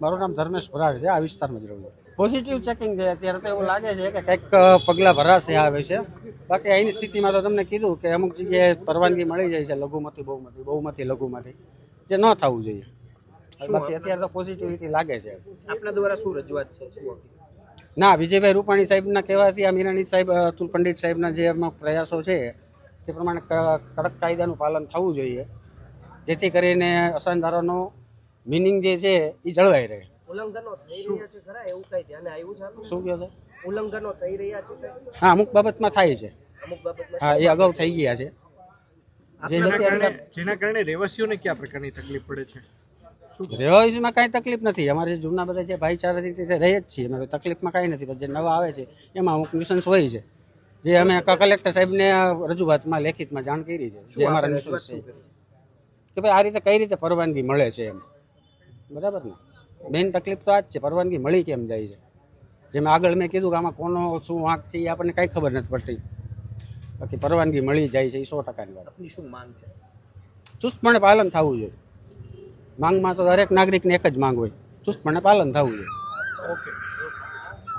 મારું નામ ધર્મેશ ભરાડ છે આ વિસ્તારમાં જ રહું છું. પોઝિટિવ ચેકિંગ છે અત્યારે તો એવું લાગે છે કે કંઈક પગલાં ભરાશે આવે છે. બાકી અહીંની સ્થિતિમાં તો તમને કીધું કે અમુક જગ્યાએ પરવાનગી મળી જાય છે લઘુમતી બહુમતી બહુમતી લઘુમતી જે ન થવું જોઈએ. બાકી અત્યારે તો પોઝિટિવિટી લાગે છે. આપના દ્વારા શું રજૂઆત છે? શું ના વિજયભાઈ રૂપાણી સાહેબના કહેવાથી આ મીરાણી સાહેબ અતુલ પંડિત સાહેબના જે અમુક પ્રયાસો છે તે પ્રમાણે કડક કાયદાનું પાલન થવું જોઈએ. જેથી કરીને અસરદારોનો મિનિંગ જે છે એ જળવાઈ રહે. ઉલ્લંઘનો થઈ રહ્યા છે ખરા? એવું કઈ ધ્યાને આવ્યું છે શું કહો છો? ઉલ્લંઘનો થઈ રહ્યા છે હા અમુક બાબતમાં થાય છે. અમુક બાબતમાં હા એ અગાઉ થઈ ગયા છે. જેના કારણે રહેવાસીઓને કયા પ્રકારની તકલીફ પડે છે? રહેવાસીમાં કાંઈ તકલીફ નથી. અમારે જે જૂના બધા જે ભાઈચારાથી તે રહે જ છીએ. અમે તકલીફમાં કાંઈ નથી પણ જે નવા આવે છે એમાં અમુક ન્યુસન્સ હોય છે. જે અમે ક- કલેક્ટર સાહેબને રજૂઆતમાં લેખિતમાં જાણ કરી છે જે અમારા ન્યુસન્સ છે. કે ભાઈ આ રીતે કઈ રીતે પરવાનગી મળે છે એમ? બરાબર ને? મેઇન તકલીફ તો આ જ છે પરવાનગી મળી કેમ જાય છે? જેમ આગળ મેં કીધું કે આમાં કોનો શું વાંક છે એ આપણને કાંઈ ખબર નથી પડતી. બાકી પરવાનગી મળી જાય છે એ સો ટકાની વાત. શું માંગ છે? ચુસ્તપણે પાલન થવું જોઈએ. માંગમાં તો દરેક નાગરિકને એક જ માંગ હોય. ચુસ્તપણે પાલન થવું જોઈએ. ઓકે.